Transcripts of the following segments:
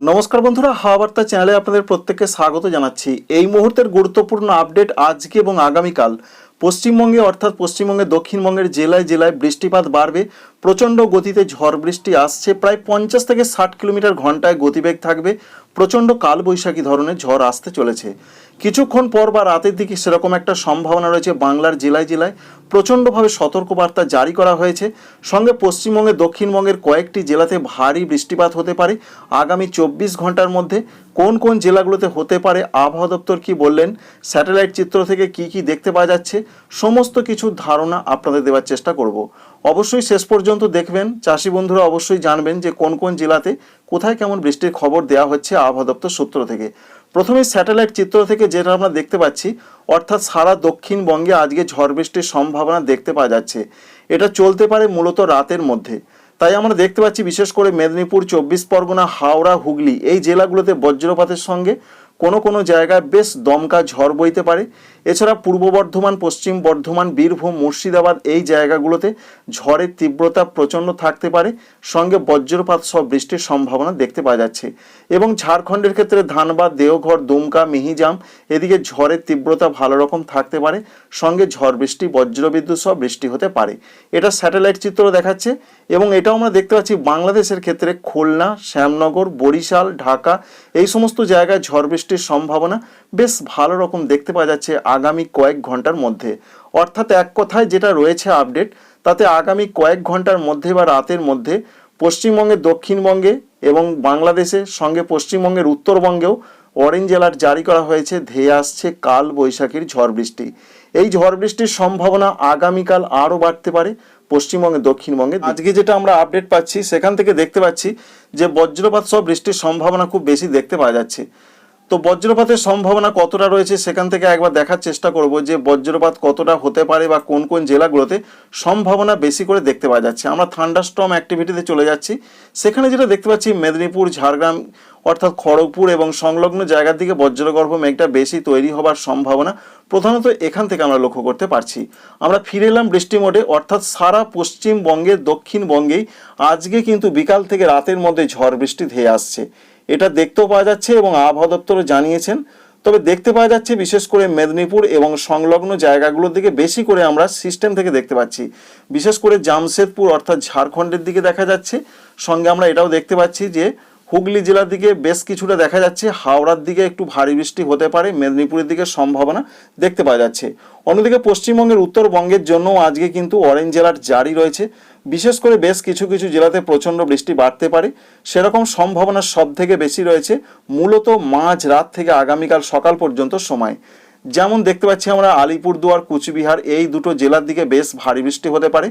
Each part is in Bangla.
নমস্কার বন্ধুরা, হাওয়া চ্যানেলে আপনাদের প্রত্যেককে স্বাগত জানাচ্ছি। এই মুহূর্তের গুরুত্বপূর্ণ আপডেট আজকে এবং আগামীকাল। পশ্চিমবঙ্গে অর্থাৎ পশ্চিমবঙ্গে দক্ষিণবঙ্গের জেলায় জেলায় বৃষ্টিপাত বাড়বে। প্রচণ্ড গতিতে ঝড় বৃষ্টি আসছে। প্রায় পঞ্চাশ থেকে ষাট কিলোমিটার ঘন্টায় গতিবেগ থাকবে। প্রচণ্ড কালবৈশাখী ধরনের ঝড় আসতে চলেছে। কিছুক্ষণ পর বা রাতের দিকে সেরকম একটা সম্ভাবনা রয়েছে বাংলার জেলায় জেলায়। প্রচণ্ডভাবে সতর্কবার্তা জারি করা হয়েছে। সঙ্গে পশ্চিমবঙ্গের দক্ষিণবঙ্গের কয়েকটি জেলাতে ভারী বৃষ্টিপাত হতে পারে। আগামী চব্বিশ ঘণ্টার মধ্যে কোন কোন জেলাগুলোতে হতে পারে, আবহাওয়া দপ্তর কি বললেন, স্যাটেলাইট চিত্র থেকে কি কি দেখতে পাওয়া যাচ্ছে, সমস্ত কিছু ধারণা আপনাদের দেওয়ার চেষ্টা করব। অবশ্যই শেষ পর্যন্ত দেখবেন। চাষি বন্ধুরা অবশ্যই জানবেন যে কোন কোন জেলাতে কোথায় কেমন বৃষ্টির খবর দেওয়া হচ্ছে আবহাওয়া দপ্তর সূত্র থেকে। প্রথমে স্যাটেলাইট চিত্র থেকে যেটা আমরা দেখতে পাচ্ছি, অর্থাৎ সারা দক্ষিণবঙ্গে আজকে ঝড় বৃষ্টির সম্ভাবনা দেখতে পাওয়া যাচ্ছে। এটা চলতে পারে মূলত রাতের মধ্যে। তাই আমরা দেখতে পাচ্ছি বিশেষ করে মেদিনীপুর, চব্বিশ পরগনা, হাওড়া, হুগলি এই জেলাগুলোতে বজ্রপাতের সঙ্গে কোনো কোনো জায়গায় বেশ দমকা ঝড় বইতে পারে। এছাড়া পূর্ব বর্ধমান, পশ্চিম বর্ধমান, বীরভূম, মুর্শিদাবাদ এই জায়গাগুলোতে ঝড়ের তীব্রতা প্রচণ্ড থাকতে পারে। সঙ্গে বজ্রপাত সহ বৃষ্টির সম্ভাবনা দেখতে পাওয়া যাচ্ছে। এবং ঝাড়খণ্ডের ক্ষেত্রে ধানবাদ, দেওঘর, দুমকা, মিহিজাম এদিকে ঝড়ের তীব্রতা ভালো রকম থাকতে পারে। সঙ্গে ঝড় বৃষ্টি, বজ্রবিদ্যুৎ সহ বৃষ্টি হতে পারে। এটা স্যাটেলাইট চিত্র দেখাচ্ছে এবং এটাও আমরা দেখতে পাচ্ছি বাংলাদেশের ক্ষেত্রে খুলনা, শ্যামনগর, বরিশাল, ঢাকা এই সমস্ত জায়গায় ঝড় বৃষ্টির সম্ভাবনা বেশ ভালো রকম দেখতে পাওয়া যাচ্ছে আগামী কয়েক ঘণ্টার মধ্যে। অর্থাৎ এক কথায় যেটা রয়েছে আপডেট তাতে আগামী কয়েক ঘণ্টার মধ্যে বা রাতের মধ্যে পশ্চিমবঙ্গের দক্ষিণবঙ্গে এবং বাংলাদেশের সঙ্গে পশ্চিমবঙ্গের উত্তরবঙ্গেও অরেঞ্জ অ্যালার্ট জারি করা হয়েছে। ধেয়ে আসছে কাল বৈশাখীর ঝড় বৃষ্টি। এই ঝড় বৃষ্টির সম্ভাবনা আগামীকাল আরও বাড়তে পারে পশ্চিমবঙ্গে, দক্ষিণবঙ্গে। আজকে যেটা আমরা আপডেট পাচ্ছি, সেখান থেকে দেখতে পাচ্ছি যে বজ্রপাত সহ বৃষ্টির সম্ভাবনা খুব বেশি দেখতে পাওয়া যাচ্ছে। তো বজ্রপাতের সম্ভাবনা কতটা রয়েছে সেখান থেকে একবার দেখার চেষ্টা করব যে বজ্রপাত কতটা হতে পারে বা কোন কোন জেলাগুলোতে সম্ভাবনা বেশি করে দেখতে পাওয়া যাচ্ছে। আমরা থান্ডারস্টর্ম অ্যাক্টিভিটিতে চলে যাচ্ছি। সেখানে যেটা দেখতে পাচ্ছি, মেদিনীপুর, ঝাড়গ্রাম অর্থাৎ খড়গপুর এবং সংলগ্ন জায়গার দিকে বজ্রগর্ভ মেঘটা বেশি তৈরি হবার সম্ভাবনা প্রধানত এখান থেকে আমরা লক্ষ্য করতে পারছি। আমরা ফিরে এলাম বৃষ্টি মোডে, অর্থাৎ সারা পশ্চিমবঙ্গের দক্ষিণবঙ্গেই আজকে কিন্তু বিকাল থেকে রাতের মধ্যে ঝড় বৃষ্টি ধেয়ে আসছে। এটা দেখতেও পাওয়া যাচ্ছে এবং আবহাওয়া দপ্তরও জানিয়েছেন। তবে দেখতে পাওয়া যাচ্ছে বিশেষ করে মেদিনীপুর এবং সংলগ্ন জায়গাগুলোর দিকে বেশি করে আমরা সিস্টেম থেকে দেখতে পাচ্ছি। বিশেষ করে জামশেদপুর অর্থাৎ ঝাড়খণ্ডের দিকে দেখা যাচ্ছে। সঙ্গে আমরা এটাও দেখতে পাচ্ছি যে হুগলি জেলার দিকে বেশ কিছুটা দেখা যাচ্ছে। হাওড়ার দিকে একটু ভারী বৃষ্টি হতে পারে। মেদিনীপুরের দিকে সম্ভাবনা দেখতে পাওয়া যাচ্ছে। অন্যদিকে পশ্চিমবঙ্গের উত্তরবঙ্গের জন্য আজকে কিন্তু অরেঞ্জ জেলার জারি রয়েছে। বিশেষ করে বেশ কিছু কিছু জেলাতে প্রচণ্ড বৃষ্টি বাড়তে পারে। সেরকম সম্ভাবনা সব থেকে বেশি রয়েছে মূলত মাঝ রাত থেকে আগামীকাল সকাল পর্যন্ত সময়। যেমন দেখতে পাচ্ছি আমরা আলিপুরদুয়ার, কুচবিহার এই দুটো জেলার দিকে বেশ ভারী বৃষ্টি হতে পারে।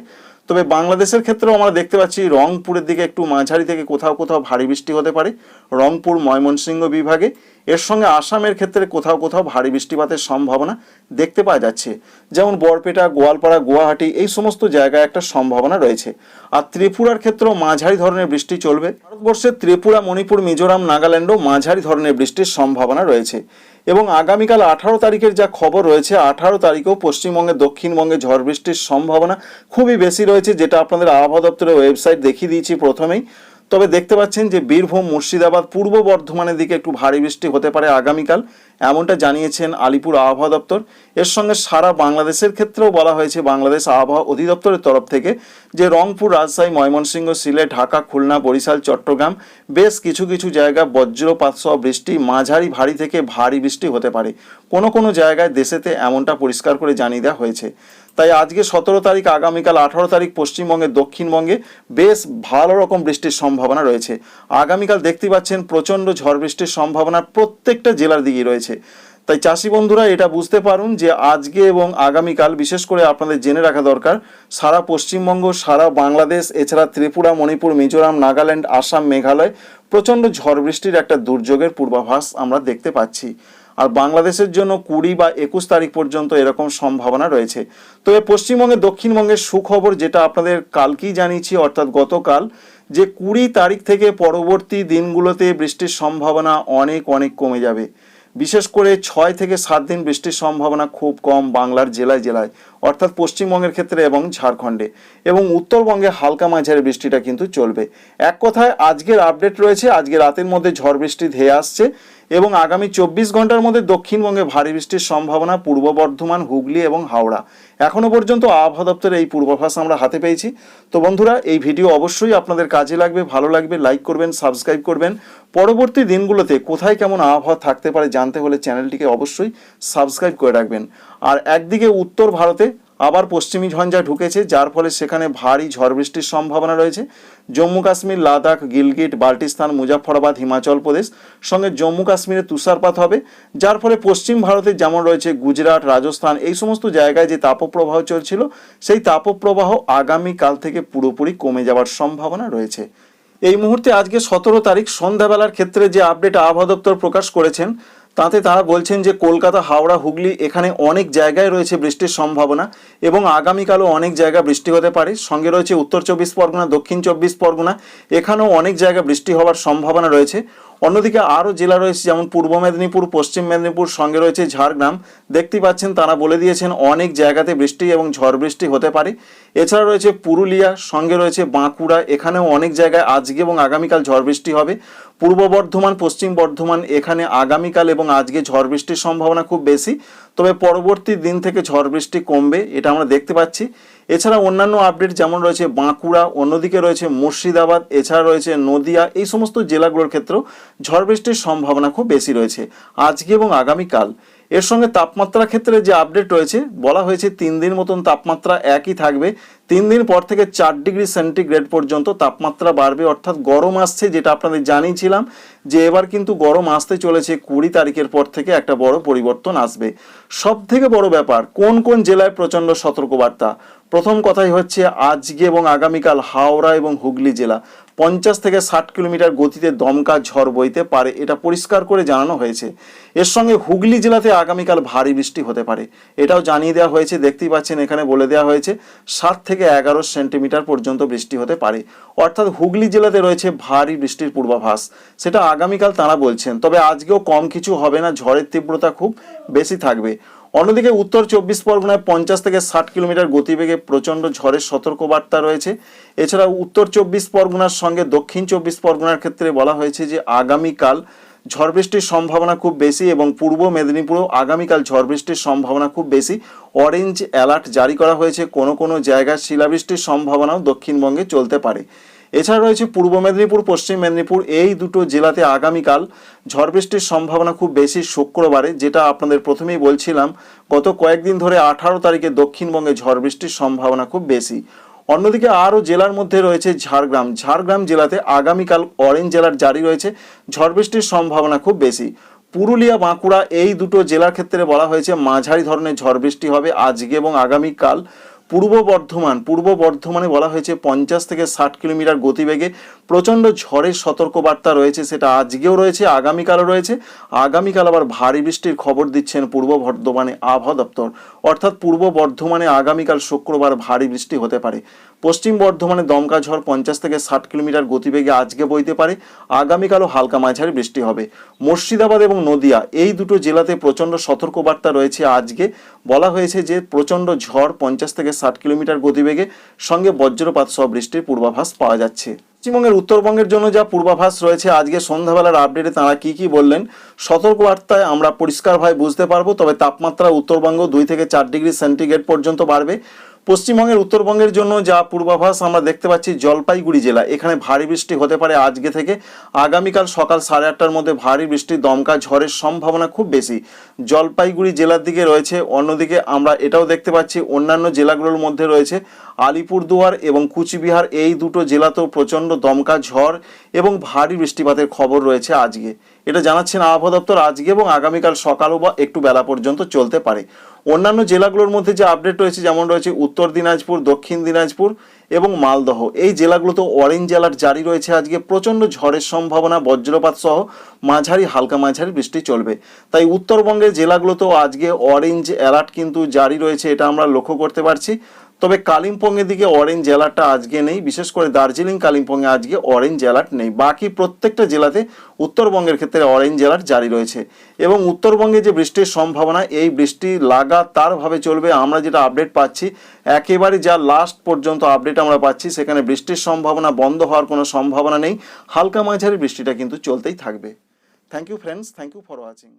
তবে বাংলাদেশের ক্ষেত্রেও আমরা দেখতে পাচ্ছি রংপুরের দিকে একটু মাঝারি থেকে কোথাও কোথাও ভারী বৃষ্টি হতে পারে। রংপুর, ময়মনসিংহ বিভাগে এর সঙ্গে আসামের ক্ষেত্রে কোথাও কোথাও ভারী বৃষ্টিপাতের সম্ভাবনা দেখতে পাওয়া যাচ্ছে। যেমন বরপেটা, গোয়ালপাড়া, গুয়াহাটি, এই সমস্ত জায়গায় একটা সম্ভাবনা রয়েছে। আর ত্রিপুরার ক্ষেত্রেও মাঝারি ধরনের বৃষ্টি চলবে। ভারতবর্ষের ত্রিপুরা, মণিপুর, মিজোরাম, নাগাল্যান্ডও মাঝারি ধরনের বৃষ্টির সম্ভাবনা রয়েছে। এবং আগামীকাল আঠারো তারিখের যা খবর রয়েছে, আঠারো তারিখেও পশ্চিমবঙ্গে, দক্ষিণবঙ্গে ঝড় বৃষ্টির সম্ভাবনা খুবই বেশি রয়েছে, যেটা আপনাদের আবহাওয়া দপ্তরের ওয়েবসাইট দেখিয়ে দিয়েছি প্রথমেই। তবে দেখতে পাচ্ছেন যে বীরভূম, মুর্শিদাবাদ, পূর্ব বর্ধমানের দিকে একটু ভারী বৃষ্টি হতে পারে আগামীকাল, এমনটা জানিয়েছেন আলিপুর আবহাওয়া দপ্তর। এর সঙ্গে সারা বাংলাদেশের ক্ষেত্রেও বলা হয়েছে, বাংলাদেশ আবহাওয়া অধিদপ্তরের তরফ থেকে যে রংপুর, রাজশাহী, ময়মনসিংহ, সিলেট, ঢাকা, খুলনা, বরিশাল, চট্টগ্রাম, বেশ কিছু কিছু জায়গা বজ্রপাত সহ বৃষ্টি, মাঝারি ভারী থেকে ভারী বৃষ্টি হতে পারে। কোনো কোনো জায়গায় দেশেতে এমনটা পরিষ্কার করে জানিয়ে দেওয়া হয়েছে। তাই আজকে সতেরো তারিখ, আগামীকাল আঠারো তারিখ পশ্চিমবঙ্গের দক্ষিণবঙ্গে বেশ ভালো রকম বৃষ্টির সম্ভাবনা রয়েছে। আগামীকাল দেখতে পাচ্ছেন প্রচণ্ড ঝড় বৃষ্টির সম্ভাবনা প্রত্যেকটা জেলার দিকেই রয়েছে। তাই চাষি বন্ধুরা, এটা বুঝতে পারুন যে আজকে এবং আগামীকাল বিশেষ করে আপনাদের জেনে রাখা দরকার, সারা পশ্চিমবঙ্গ, সারা বাংলাদেশ, এছাড়া ত্রিপুরা, মণিপুর, মিজোরাম, নাগাল্যান্ড, আসাম, মেঘালয় প্রচণ্ড ঝড় বৃষ্টির একটা দুর্যোগের পূর্বাভাস আমরা দেখতে পাচ্ছি। আর বাংলাদেশের জন্য কুড়ি বা একুশ তারিখ পর্যন্ত এরকম সম্ভাবনা রয়েছে। তবে পশ্চিমবঙ্গে দক্ষিণবঙ্গের সুখবর যেটা আপনাদের কালকেই জানিয়েছি, অর্থাৎ গতকাল যে কুড়ি তারিখ থেকে পরবর্তী দিনগুলোতে বৃষ্টির সম্ভাবনা অনেক অনেক কমে যাবে। বিশেষ করে ছয় থেকে সাত দিন বৃষ্টির সম্ভাবনা খুব কম বাংলার জেলায় জেলায়। অর্থাৎ পশ্চিমবঙ্গের ক্ষেত্রে এবং ঝাড়খণ্ডে। এবং উত্তরবঙ্গে হালকা মাঝারি বৃষ্টিটা কিন্তু চলবে। এক কথায়, আজকের আপডেট রয়েছে, আজকে রাতের মধ্যে ঝড় বৃষ্টি ধেয়ে আসছে এবং আগামী চব্বিশ ঘণ্টার মধ্যে দক্ষিণবঙ্গে ভারী বৃষ্টির সম্ভাবনা পূর্ব বর্ধমান, হুগলি এবং হাওড়া। এখনও পর্যন্ত আবহাওয়া দপ্তরের এই পূর্বাভাস আমরা হাতে পেয়েছি। তো বন্ধুরা, এই ভিডিও অবশ্যই আপনাদের কাজে লাগবে, ভালো লাগবে লাইক করবেন সাবস্ক্রাইব করবেন। পরবর্তী দিনগুলোতে কোথায় কেমন আবহাওয়া থাকতে পারে জানতে হলে চ্যানেলটিকে অবশ্যই সাবস্ক্রাইব করে রাখবেন। আর একদিকে উত্তর ভারতে আবার পশ্চিমী ঝঞ্ঝা ঢুকেছে, যার ফলে সেখানে ভারী ঝড় বৃষ্টির সম্ভাবনা রয়েছে। জম্মু কাশ্মীর, লাদাখ, গিলগিট, বাল্টিস্তান মুজাফরবাদ হিমাচল প্রদেশ সঙ্গে জম্মু কাশ্মীরে তুষারপাত হবে, যার ফলে পশ্চিম ভারতে যেমন রয়েছে গুজরাট, রাজস্থান, এই সমস্ত জায়গায় যে তাপপ্রবাহ চলছিল, সেই তাপপ্রবাহ আগামীকাল থেকে পুরোপুরি কমে যাওয়ার সম্ভাবনা রয়েছে। এই মুহূর্তে আজকে সতেরো তারিখ, সন্ধ্যাবেলার ক্ষেত্রে যে আপডেট আবহাওয়া দপ্তর প্রকাশ করেছেন তাতে তারা বলছেন যে কলকাতা, হাওড়া, হুগলি এখানে অনেক জায়গায় রয়েছে বৃষ্টির সম্ভাবনা এবং আগামীকালও অনেক জায়গা বৃষ্টি হতে পারে। সঙ্গে রয়েছে উত্তর চব্বিশ পরগনা, দক্ষিণ চব্বিশ পরগনা, এখানেও অনেক জায়গা বৃষ্টি হওয়ার সম্ভাবনা রয়েছে। অন্যদিকে আরও জেলা রয়েছে, যেমন পূর্ব মেদিনীপুর, পশ্চিম মেদিনীপুর, সঙ্গে রয়েছে ঝাড়গ্রাম। দেখতে পাচ্ছেন, তারা বলে দিয়েছেন অনেক জায়গাতে বৃষ্টি এবং ঝড় বৃষ্টি হতে পারে। এছাড়া রয়েছে পুরুলিয়া, সঙ্গে রয়েছে বাঁকুড়া। এখানেও অনেক জায়গায় আজকে এবং আগামীকাল ঝড় বৃষ্টি হবে। পূর্ব বর্ধমান, পশ্চিম বর্ধমান, এখানে আগামীকাল এবং আজকে ঝড় বৃষ্টির সম্ভাবনা খুব বেশি। তবে পরবর্তী দিন থেকে ঝড় বৃষ্টি কমবে, এটা আমরা দেখতে পাচ্ছি। এছাড়া অন্যান্য আপডেট যেমন রয়েছে বাঁকুড়া, অন্যদিকে রয়েছে মুর্শিদাবাদ, এছাড়া রয়েছে নদিয়া, এই সমস্ত জেলাগুলোর ক্ষেত্রেও ঝড় বৃষ্টির সম্ভাবনা খুব বেশি রয়েছে আজকে এবং আগামীকাল। এর সঙ্গে তাপমাত্রা ক্ষেত্রে যে আপডেট রয়েছে, বলা হয়েছে তিন দিন মতন তাপমাত্রা একই থাকবে। তিন দিন পর থেকে চার ডিগ্রি সেন্টিগ্রেড পর্যন্ত তাপমাত্রা বাড়বে, অর্থাৎ গরম আসছে যেটা আপনাদের জানিয়েছিলাম যে এবার কিন্তু গরম আসতে চলেছে কুড়ি তারিখের পর থেকে একটা বড় পরিবর্তন আসবে। সব থেকে বড় ব্যাপার, কোন কোন জেলায় প্রচণ্ড সতর্কবার্তা? প্রথম কথাই হচ্ছে আজকে এবং আগামীকাল হাওড়া এবং হুগলি জেলা। পঞ্চাশ থেকে ষাট কিলোমিটার গতিতে দমকা ঝড় বইতে পারে, এটা পরিষ্কার করে জানানো হয়েছে। এর সঙ্গে হুগলি জেলাতে আগামীকাল ভারী বৃষ্টি হতে পারে, এটাও জানিয়ে দেওয়া হয়েছে, দেখতেই পাচ্ছেন এখানে বলে দেওয়া হয়েছে, সাত থেকে এগারো সেন্টিমিটার পর্যন্ত বৃষ্টি হতে পারে। অর্থাৎ হুগলি জেলাতে রয়েছে ভারী বৃষ্টির পূর্বাভাস। সেটা আগামীকাল তারা বলছেন, তবে আজকেও কম কিছু হবে না, ঝড়ের তীব্রতা খুব বেশি থাকবে। অন্যদিকে উত্তর চব্বিশ পরগনায় পঞ্চাশ থেকে ষাট কিলোমিটার গতিবেগে প্রচণ্ড ঝড়ের সতর্কবার্তা রয়েছে। এছাড়া উত্তর চব্বিশ পরগনার সঙ্গে দক্ষিণ চব্বিশ পরগনার ক্ষেত্রে বলা হয়েছে যে, আগামীকাল ঝড় বৃষ্টির সম্ভাবনা খুব বেশি এবং পূর্ব মেদিনীপুরেও আগামীকাল ঝড় বৃষ্টির সম্ভাবনা খুব বেশি। অরেঞ্জ অ্যালার্ট জারি করা হয়েছে, কোনো কোনো জায়গায় শিলাবৃষ্টির সম্ভাবনাও দক্ষিণবঙ্গে চলতে পারে। এছাড়া রয়েছে পূর্ব মেদিনীপুর, পশ্চিম মেদিনীপুর, এই দুটো জেলাতে আগামীকাল ঝড় বৃষ্টির সম্ভাবনা খুব বেশি শুক্রবারে, যেটা আপনাদের প্রথমেই বলছিলাম, গত কয়েকদিন ধরে আঠারো তারিখে দক্ষিণবঙ্গে ঝড় বৃষ্টির সম্ভাবনা খুব বেশি। অন্যদিকে আরও জেলার মধ্যে রয়েছে ঝাড়গ্রাম। ঝাড়গ্রাম জেলাতে আগামীকাল অরেঞ্জ জেলার জারি রয়েছে। ঝড় বৃষ্টির সম্ভাবনা খুব বেশি। পুরুলিয়া, বাঁকুড়া এই দুটো জেলার ক্ষেত্রে বলা হয়েছে, মাঝারি ধরনের ঝড় বৃষ্টি হবে আজকে এবং আগামীকাল। পূর্ব বর্ধমান, পূর্ব বর্ধমানে বলা হয়েছে পঞ্চাশ থেকে ষাট কিলোমিটার গতিবেগে প্রচণ্ড ঝড়ের সতর্কবার্তা রয়েছে, সেটা আজকেও রয়েছে, আগামীকালও রয়েছে। আগামীকাল আবার ভারী বৃষ্টির খবর দিচ্ছেন পূর্ব বর্ধমানে আবহাওয়া দপ্তর। অর্থাৎ পূর্ব বর্ধমানে আগামীকাল শুক্রবার ভারী বৃষ্টি হতে পারে। পশ্চিম বর্ধমানে দমকা ঝড় পঞ্চাশ থেকে ষাট কিলোমিটার গতিবেগে আজকে বইতে পারে। আগামীকালও হালকা মাঝারি বৃষ্টি হবে। মুর্শিদাবাদ এবং নদিয়া, এই দুটো জেলাতে প্রচণ্ড সতর্কবার্তা রয়েছে আজকে। বলা হয়েছে যে প্রচণ্ড ঝড় পঞ্চাশ থেকে ষাট কিলোমিটার গতিবেগে সঙ্গে বজ্রপাত সহ বৃষ্টির পূর্বাভাস পাওয়া যাচ্ছে। পশ্চিমবঙ্গের উত্তরবঙ্গের জন্য যা পূর্বাভাস রয়েছে, আজকে সন্ধ্যাবেলার আপডেটে তারা কি কি বললেন, সতর্কবার্তায় আমরা পরিষ্কারভাবে বুঝতে পারব, তবে তাপমাত্রা উত্তরবঙ্গ দুই থেকে চার ডিগ্রি সেন্টিগ্রেড পর্যন্ত বাড়বে। পশ্চিমবঙ্গের উত্তরবঙ্গের জন্য যা পূর্বাভাস আমরা দেখতে পাচ্ছি জলপাইগুড়ি জেলা। এখানে ভারী বৃষ্টি হতে পারে আজকে থেকে। আগামীকাল সকাল সাড়ে আটটার মধ্যে ভারী বৃষ্টি, দমকা ঝড়ের সম্ভাবনা খুব বেশি। জলপাইগুড়ি জেলার দিকে রয়েছে, অন্যদিকে আমরা এটাও দেখতে পাচ্ছি অন্যান্য জেলাগুলোর মধ্যে রয়েছে আলিপুরদুয়ার এবং কুচবিহার। এই দুটো জেলাতেও প্রচণ্ড দমকা ঝড় এবং ভারী বৃষ্টিপাতের খবর রয়েছে আজকে। এটা জানাচ্ছেন আবহাওয়া দপ্তর। আজকে এবং আগামীকাল সকালও বা একটু বেলা পর্যন্ত চলতে পারে। অন্যান্য জেলাগুলোর মধ্যে যে আপডেট রয়েছে, যেমন রয়েছে উত্তর দিনাজপুর, দক্ষিণ দিনাজপুর এবং মালদহ। এই জেলাগুলোতে অরেঞ্জ অ্যালার্ট জারি রয়েছে আজকে। প্রচণ্ড ঝড়ের সম্ভাবনা, বজ্রপাত সহ মাঝারি, হালকা মাঝারি বৃষ্টি চলবে। তাই উত্তরবঙ্গের জেলাগুলোতেও আজকে অরেঞ্জ অ্যালার্ট কিন্তু জারি রয়েছে, এটা আমরা লক্ষ্য করতে পারছি। তবে কালিম্পংয়ের দিকে অরেঞ্জ জেলাটা আজকে নেই, বিশেষ করে দার্জিলিং, কালিম্পংয়ে আজকে অরেঞ্জ অ্যালার্ট নেই। বাকি প্রত্যেকটা জেলাতে উত্তরবঙ্গের ক্ষেত্রে অরেঞ্জ অ্যালার্ট জারি রয়েছে এবং উত্তরবঙ্গে যে বৃষ্টির সম্ভাবনা, এই বৃষ্টি লাগাতারভাবে চলবে। আমরা যেটা আপডেট পাচ্ছি, একেবারে যা লাস্ট পর্যন্ত আপডেট আমরা পাচ্ছি, সেখানে বৃষ্টির সম্ভাবনা, বন্ধ হওয়ার কোনো সম্ভাবনা নেই। হালকা মাঝারি বৃষ্টিটা কিন্তু চলতেই থাকবে। Thank you friends thank you for watching